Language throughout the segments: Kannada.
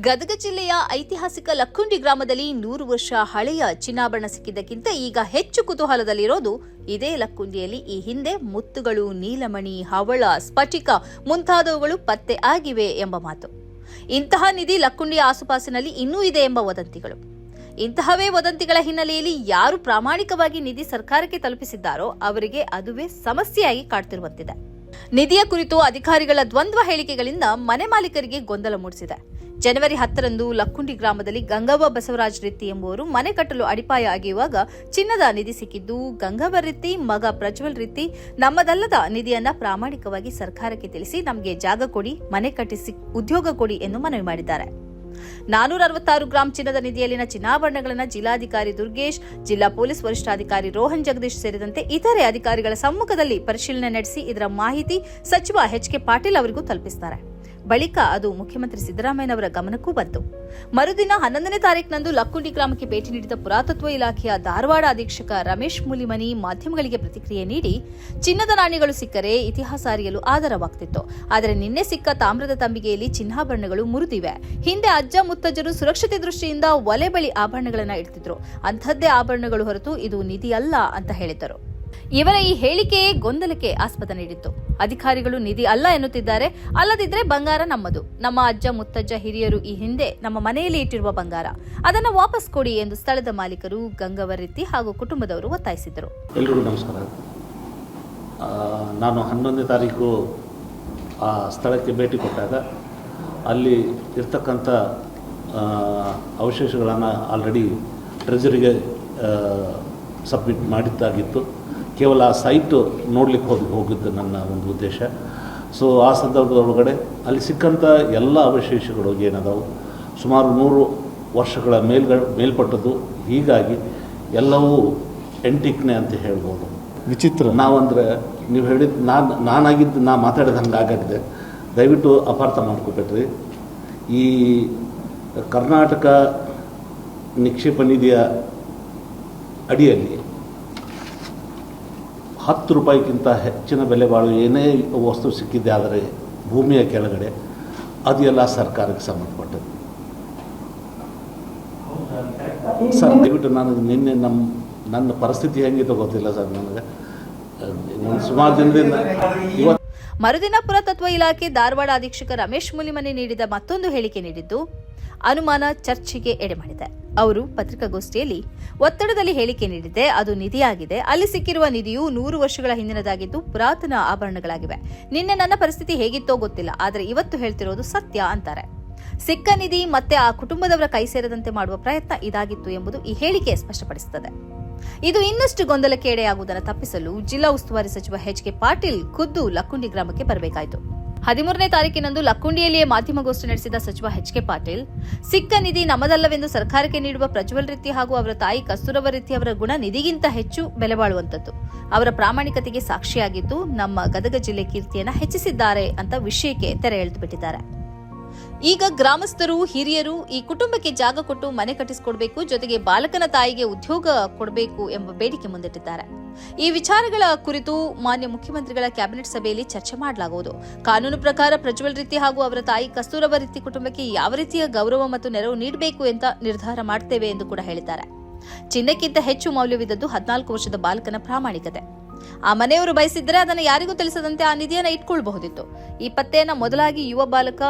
ಗದಗ ಜಿಲ್ಲೆಯ ಐತಿಹಾಸಿಕ ಲಕ್ಕುಂಡಿ ಗ್ರಾಮದಲ್ಲಿ ನೂರು ವರ್ಷ ಹಳೆಯ ಚಿನ್ನಾಭರಣ ಸಿಕ್ಕಿದ್ದಕ್ಕಿಂತ ಈಗ ಹೆಚ್ಚು ಕುತೂಹಲದಲ್ಲಿರೋದು ಇದೇ ಲಕ್ಕುಂಡಿಯಲ್ಲಿ. ಈ ಹಿಂದೆ ಮುತ್ತುಗಳು, ನೀಲಮಣಿ, ಹವಳ, ಸ್ಫಟಿಕ ಮುಂತಾದವುಗಳು ಪತ್ತೆ ಆಗಿವೆ ಎಂಬ ಮಾತು. ಇಂತಹ ನಿಧಿ ಲಕ್ಕುಂಡಿಯ ಆಸುಪಾಸಿನಲ್ಲಿ ಇನ್ನೂ ಇದೆ ಎಂಬ ವದಂತಿಗಳು. ಇಂತಹವೇ ವದಂತಿಗಳ ಹಿನ್ನೆಲೆಯಲ್ಲಿ ಯಾರು ಪ್ರಾಮಾಣಿಕವಾಗಿ ನಿಧಿ ಸರ್ಕಾರಕ್ಕೆ ತಲುಪಿಸಿದ್ದಾರೋ ಅವರಿಗೆ ಅದುವೇ ಸಮಸ್ಯೆಯಾಗಿ ಕಾಡ್ತಿರುವಂತಿದೆ. ನಿಧಿಯ ಕುರಿತು ಅಧಿಕಾರಿಗಳ ದ್ವಂದ್ವ ಹೇಳಿಕೆಗಳಿಂದ ಮನೆ ಮಾಲೀಕರಿಗೆ ಗೊಂದಲ ಮೂಡಿಸಿದೆ. ಜನವರಿ ಹತ್ತರಂದು ಲಕ್ಕುಂಡಿ ಗ್ರಾಮದಲ್ಲಿ ಗಂಗವ್ವ ಬಸವರಾಜ್ ರೆತ್ತಿ ಎಂಬುವರು ಮನೆ ಕಟ್ಟಲು ಅಡಿಪಾಯ ಆಗಿರುವಾಗ ಚಿನ್ನದ ನಿಧಿ ಸಿಕ್ಕಿದ್ದು. ಗಂಗವ್ವ ರೆತ್ತಿ, ಮಗ ಪ್ರಜ್ವಲ್ ರೆತ್ತಿ ನಮ್ಮದಲ್ಲದ ನಿಧಿಯನ್ನ ಪ್ರಾಮಾಣಿಕವಾಗಿ ಸರ್ಕಾರಕ್ಕೆ ತಿಳಿಸಿ ನಮಗೆ ಜಾಗ ಕೊಡಿ, ಮನೆ ಕಟ್ಟಿಸಿ ಉದ್ಯೋಗ ಕೊಡಿ ಎಂದು ಮನವಿ ಮಾಡಿದ್ದಾರೆ. ನಾನೂರ ಅರವತ್ತಾರು ಗ್ರಾಂ ಚಿನ್ನದ ನಿಧಿಯಲ್ಲಿನ ಚಿನ್ನಾಭರಣಗಳನ್ನು ಜಿಲ್ಲಾಧಿಕಾರಿ ದುರ್ಗೇಶ್, ಜಿಲ್ಲಾ ಪೊಲೀಸ್ ವರಿಷ್ಠಾಧಿಕಾರಿ ರೋಹನ್ ಜಗದೀಶ್ ಸೇರಿದಂತೆ ಇತರೆ ಅಧಿಕಾರಿಗಳ ಸಮ್ಮುಖದಲ್ಲಿ ಪರಿಶೀಲನೆ ನಡೆಸಿ ಇದರ ಮಾಹಿತಿ ಸಚಿವ ಎಚ್ ಕೆ ಪಾಟೀಲ್ ಅವರಿಗೂ ತಲುಪಿಸುತ್ತಾರೆ ಬಳಿಕ ಅದು ಮುಖ್ಯಮಂತ್ರಿ ಸಿದ್ದರಾಮಯ್ಯನವರ ಗಮನಕ್ಕೂ ಬಂತು. ಮರುದಿನ ಹನ್ನೊಂದನೇ ತಾರೀಕಿನಂದು ಲಕ್ಕುಂಡಿ ಗ್ರಾಮಕ್ಕೆ ಭೇಟಿ ನೀಡಿದ ಪುರಾತತ್ವ ಇಲಾಖೆಯ ಧಾರವಾಡ ಅಧೀಕ್ಷಕ ರಮೇಶ್ ಮುಲಿಮನಿ ಮಾಧ್ಯಮಗಳಿಗೆ ಪ್ರತಿಕ್ರಿಯೆ ನೀಡಿ, ಚಿನ್ನದ ನಾಣ್ಯಗಳು ಸಿಕ್ಕರೆ ಇತಿಹಾಸ ಅರಿಯಲು ಆಧಾರವಾಗ್ತಿತ್ತು. ಆದರೆ ನಿನ್ನೆ ಸಿಕ್ಕ ತಾಮ್ರದ ತಂಬಿಗೆಯಲ್ಲಿ ಚಿನ್ನಾಭರಣಗಳು ಮುರಿದಿವೆ. ಹಿಂದೆ ಅಜ್ಜ ಮುತ್ತಜ್ಜರು ಸುರಕ್ಷತೆ ದೃಷ್ಟಿಯಿಂದ ಒಲೆ ಬಳಿ ಆಭರಣಗಳನ್ನು ಇಡ್ತಿದ್ರು. ಅಂಥದ್ದೇ ಆಭರಣಗಳು ಹೊರತು ಇದು ನಿಧಿಯಲ್ಲ ಅಂತ ಹೇಳಿದ್ದರು. ಇವರ ಈ ಹೇಳಿಕೆಯೇ ಗೊಂದಲಕ್ಕೆ ಆಸ್ಪದ ನೀಡಿತ್ತು. ಅಧಿಕಾರಿಗಳು ನಿಧಿ ಅಲ್ಲ ಎನ್ನುತ್ತಿದ್ದಾರೆ. ಅಲ್ಲದಿದ್ರೆ ಬಂಗಾರ ನಮ್ಮದು. ನಮ್ಮ ಅಜ್ಜ, ಮುತ್ತಜ್ಜ, ಹಿರಿಯರು ಈ ಹಿಂದೆ ನಮ್ಮ ಮನೆಯಲ್ಲಿ ಇಟ್ಟಿರುವ ಬಂಗಾರ. ಅದನ್ನು ವಾಪಸ್ ಕೊಡಿ ಎಂದು ಸ್ಥಳದ ಮಾಲೀಕರು ರೀತಿ ಹಾಗೂ ಕುಟುಂಬದವರು ಒತ್ತಾಯಿಸಿದರು ಎಲ್ರಿಗೂ ನಮಸ್ಕಾರ. ನಾನು ಹನ್ನೊಂದನೇ ತಾರೀಕು ಆ ಸ್ಥಳಕ್ಕೆ ಭೇಟಿ ಕೊಟ್ಟಾಗ ಅಲ್ಲಿ ಇರ್ತಕ್ಕಂಥ ಅವಶೇಷಗಳನ್ನು ಆಲ್ರೆಡಿ ಟ್ರೆಜರಿಗೆ ಸಬ್ಮಿಟ್ ಮಾಡಿದ್ದಾಗಿತ್ತು. ಕೇವಲ ಆ ಸೈಟು ನೋಡಲಿಕ್ಕೆ ಹೋಗಿ ಹೋಗಿದ್ದು ನನ್ನ ಒಂದು ಉದ್ದೇಶ. ಸೊ ಆ ಸಂದರ್ಭದೊಳಗಡೆ ಅಲ್ಲಿ ಸಿಕ್ಕಂಥ ಎಲ್ಲ ಅವಶೇಷಗಳು ಏನದಾವು? ಸುಮಾರು ನೂರು ವರ್ಷಗಳ ಮೇಲ್ಗ ಮೇಲ್ಪಟ್ಟದ್ದು. ಹೀಗಾಗಿ ಎಲ್ಲವೂ ಎಂಟಿಕ್ನೆ ಅಂತ ಹೇಳ್ಬೋದು. ವಿಚಿತ್ರ. ನಾವಂದರೆ ನೀವು ಹೇಳಿದ ನಾನು ನಾನಾಗಿದ್ದು ನಾ ಮಾತಾಡಿದ ಹಂಗೆ ಆಗಾಗಿದೆ. ದಯವಿಟ್ಟು ಅಪಾರ್ಥ ಮಾಡ್ಕೊಬೇಡ್ರಿ. ಈ ಕರ್ನಾಟಕ ನಿಕ್ಷೇಪ ನಿಧಿಯ ಅಡಿಯಲ್ಲಿ ಹತ್ತು ರೂಪಾಯಿಗಿಂತ ಹೆಚ್ಚಿನ ಬೆಲೆ ಬಾಳು ಏನೇ ವಸ್ತು ಸಿಕ್ಕಿದೆ ಆದರೆ ಭೂಮಿಯ ಕೆಳಗಡೆ ಅದೆಲ್ಲ ಸರ್ಕಾರಕ್ಕೆ ಸಂಬಂಧಪಟ್ಟದ್ದು. ಸರ್, ದಯವಿಟ್ಟು ನಾನು ನಿನ್ನೆ ನಮ್ಮ, ನನ್ನ ಪರಿಸ್ಥಿತಿ ಹೆಂಗಿತ್ತು ಗೊತ್ತಿಲ್ಲ ಸರ್ ನನಗೆ. ನಾನು ಸುಮಾರು ದಿನದಿಂದ ಇವತ್ತು ಮರುದಿನ ಪುರಾತತ್ವ ಇಲಾಖೆ ಧಾರವಾಡ ಅಧೀಕ್ಷಕ ರಮೇಶ್ ಮುಲಿಮನೆ ನೀಡಿದ ಮತ್ತೊಂದು ಹೇಳಿಕೆ ನೀಡಿದ್ದು ಅನುಮಾನ ಚರ್ಚೆಗೆ ಎಡೆಮಾಡಿದೆ ಅವರು ಪತ್ರಿಕಾಗೋಷ್ಠಿಯಲ್ಲಿ ಒತ್ತಡದಲ್ಲಿ ಹೇಳಿಕೆ ನೀಡಿದೆ ಅದು ನಿಧಿಯಾಗಿದೆ. ಅಲ್ಲಿ ಸಿಕ್ಕಿರುವ ನಿಧಿಯು ನೂರು ವರ್ಷಗಳ ಹಿಂದಿನದಾಗಿದ್ದು ಪುರಾತನ ಆಭರಣಗಳಾಗಿವೆ. ನಿನ್ನೆ ನನ್ನ ಪರಿಸ್ಥಿತಿ ಹೇಗಿತ್ತೋ ಗೊತ್ತಿಲ್ಲ, ಆದರೆ ಇವತ್ತು ಹೇಳ್ತಿರೋದು ಸತ್ಯ ಅಂತಾರೆ. ಸಿಕ್ಕ ನಿಧಿ ಮತ್ತೆ ಆ ಕುಟುಂಬದವರ ಕೈ ಸೇರದಂತೆ ಮಾಡುವ ಪ್ರಯತ್ನ ಇದಾಗಿತ್ತು ಎಂಬುದು ಈ ಹೇಳಿಕೆ ಸ್ಪಷ್ಟಪಡಿಸುತ್ತದೆ. ಇದು ಇನ್ನಷ್ಟು ಗೊಂದಲಕ್ಕೆ ಎಡೆಯಾಗುವುದನ್ನು ತಪ್ಪಿಸಲು ಜಿಲ್ಲಾ ಉಸ್ತುವಾರಿ ಸಚಿವ ಎಚ್ ಕೆ ಪಾಟೀಲ್ ಖುದ್ದು ಲಕ್ಕುಂಡಿ ಗ್ರಾಮಕ್ಕೆ ಬರಬೇಕಾಯಿತು. ಹದಿಮೂರನೇ ತಾರೀಕಿನಂದು ಲಕ್ಕುಂಡಿಯಲ್ಲಿಯೇ ಮಾಧ್ಯಮಗೋಷ್ಠಿ ನಡೆಸಿದ ಸಚಿವ ಎಚ್ ಕೆ ಪಾಟೀಲ್, ಸಿಕ್ಕ ನಿಧಿ ನಮ್ಮದಲ್ಲವೆಂದು ಸರ್ಕಾರಕ್ಕೆ ನೀಡುವ ಪ್ರಜ್ವಲ್ ರೀತಿ ಹಾಗೂ ಅವರ ತಾಯಿ ಕಸ್ತೂರವ ರೀತಿ ಅವರ ಗುಣ ನಿಧಿಗಿಂತ ಹೆಚ್ಚು ಬೆಲೆ ಬಾಳುವಂತದ್ದು ಅವರ ಪ್ರಾಮಾಣಿಕತೆಗೆ ಸಾಕ್ಷಿಯಾಗಿದ್ದು ನಮ್ಮ ಗದಗ ಜಿಲ್ಲೆ ಕೀರ್ತಿಯನ್ನು ಹೆಚ್ಚಿಸಿದ್ದಾರೆ ಅಂತ ವಿಷಯಕ್ಕೆ ತೆರೆ ಎಳೆದು ಬಿಟ್ಟಿದ್ದಾರೆ ಈಗ ಗ್ರಾಮಸ್ಥರು, ಹಿರಿಯರು ಈ ಕುಟುಂಬಕ್ಕೆ ಜಾಗ ಕೊಟ್ಟು ಮನೆ ಕಟ್ಟಿಸಿಕೊಡ್ಬೇಕು, ಜೊತೆಗೆ ಬಾಲಕನ ತಾಯಿಗೆ ಉದ್ಯೋಗ ಕೊಡಬೇಕು ಎಂಬ ಬೇಡಿಕೆ ಮುಂದಿಟ್ಟಿದ್ದಾರೆ. ಈ ವಿಚಾರಗಳ ಕುರಿತು ಮಾನ್ಯ ಮುಖ್ಯಮಂತ್ರಿಗಳ ಕ್ಯಾಬಿನೆಟ್ ಸಭೆಯಲ್ಲಿ ಚರ್ಚೆ ಮಾಡಲಾಗುವುದು. ಕಾನೂನು ಪ್ರಕಾರ ಪ್ರಜ್ವಲ್ ರೀತಿ ಹಾಗೂ ಅವರ ತಾಯಿ ಕಸ್ತೂರವ ರೀತಿ ಕುಟುಂಬಕ್ಕೆ ಯಾವ ರೀತಿಯ ಗೌರವ ಮತ್ತು ನೆರವು ನೀಡಬೇಕು ಅಂತ ನಿರ್ಧಾರ ಮಾಡ್ತೇವೆ ಎಂದು ಕೂಡ ಹೇಳಿದ್ದಾರೆ. ಚಿನ್ನಕ್ಕಿಂತ ಹೆಚ್ಚು ಮೌಲ್ಯವಿದ್ದದ್ದು ಹದಿನಾಲ್ಕು ವರ್ಷದ ಬಾಲಕನ ಪ್ರಾಮಾಣಿಕತೆ. ಆ ಮನೆಯವರು ಬಯಸಿದ್ರೆ ಅದನ್ನು ಯಾರಿಗೂ ತಿಳಿಸದಂತೆ ಆ ನಿಧಿಯನ್ನ ಇಟ್ಕೊಳ್ಬಹುದಿತ್ತು. ಈ ಪತ್ತೆಯನ್ನ ಮೊದಲಾಗಿ ಯುವ ಬಾಲಕ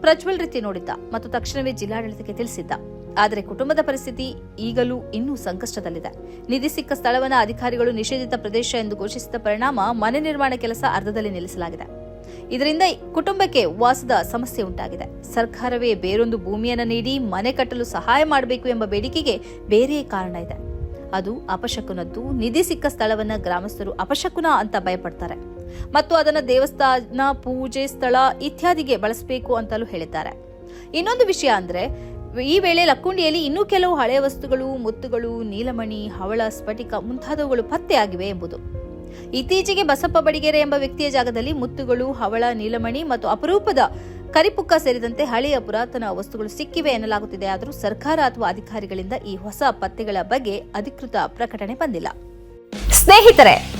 ಪ್ರಜ್ವಲ್ ರೀತಿ ನೋಡಿದ್ದ ಮತ್ತು ತಕ್ಷಣವೇ ಜಿಲ್ಲಾಡಳಿತಕ್ಕೆ ತಿಳಿಸಿದ್ದ. ಆದರೆ ಕುಟುಂಬದ ಪರಿಸ್ಥಿತಿ ಈಗಲೂ ಇನ್ನೂ ಸಂಕಷ್ಟದಲ್ಲಿದೆ. ನಿಧಿ ಸಿಕ್ಕ ಸ್ಥಳವನ್ನು ಅಧಿಕಾರಿಗಳು ನಿಷೇಧಿತ ಪ್ರದೇಶ ಎಂದು ಘೋಷಿಸಿದ ಪರಿಣಾಮ ಮನೆ ನಿರ್ಮಾಣ ಕೆಲಸ ಅರ್ಧದಲ್ಲಿ ನಿಲ್ಲಿಸಲಾಗಿದೆ. ಇದರಿಂದ ಕುಟುಂಬಕ್ಕೆ ವಾಸದ ಸಮಸ್ಯೆ ಉಂಟಾಗಿದೆ. ಸರ್ಕಾರವೇ ಬೇರೊಂದು ಭೂಮಿಯನ್ನು ನೀಡಿ ಮನೆ ಕಟ್ಟಲು ಸಹಾಯ ಮಾಡಬೇಕು ಎಂಬ ಬೇಡಿಕೆಗೆ ಬೇರೆಯೇ ಕಾರಣ ಇದೆ. ಅದು ಅಪಶಕುನದ್ದು. ನಿಧಿ ಸಿಕ್ಕ ಸ್ಥಳವನ್ನು ಗ್ರಾಮಸ್ಥರು ಅಪಶಕುನ ಅಂತ ಭಯಪಡ್ತಾರೆ. ಮತ್ತು ಅದನ್ನು ದೇವಸ್ಥಾನ, ಪೂಜೆ, ಸ್ಥಳ ಇತ್ಯಾದಿಗೆ ಬಳಸಬೇಕು ಅಂತಲೂ ಹೇಳಿದ್ದಾರೆ. ಇನ್ನೊಂದು ವಿಷಯ ಅಂದ್ರೆ, ಈ ವೇಳೆ ಲಕ್ಕುಂಡಿಯಲ್ಲಿ ಇನ್ನೂ ಕೆಲವು ಹಳೆಯ ವಸ್ತುಗಳು, ಮುತ್ತುಗಳು, ನೀಲಮಣಿ, ಹವಳ, ಸ್ಫಟಿಕ ಮುಂತಾದವುಗಳು ಪತ್ತೆಯಾಗಿವೆ ಎಂಬುದು. ಇತ್ತೀಚೆಗೆ ಬಸಪ್ಪ ಬಡಿಗೆರೆ ಎಂಬ ವ್ಯಕ್ತಿಯ ಜಾಗದಲ್ಲಿ ಮುತ್ತುಗಳು, ಹವಳ, ನೀಲಮಣಿ ಮತ್ತು ಅಪರೂಪದ ಕರಿಪುಕ್ಕ ಸೇರಿದಂತೆ ಹಳೆಯ ಪುರಾತನ ವಸ್ತುಗಳು ಸಿಕ್ಕಿವೆ ಎನ್ನಲಾಗುತ್ತಿದೆ. ಆದರೂ ಸರ್ಕಾರ ಅಥವಾ ಅಧಿಕಾರಿಗಳಿಂದ ಈ ಹೊಸ ಪತ್ತೆಗಳ ಬಗ್ಗೆ ಅಧಿಕೃತ ಪ್ರಕಟಣೆ ಬಂದಿಲ್ಲ. ಸ್ನೇಹಿತರೆ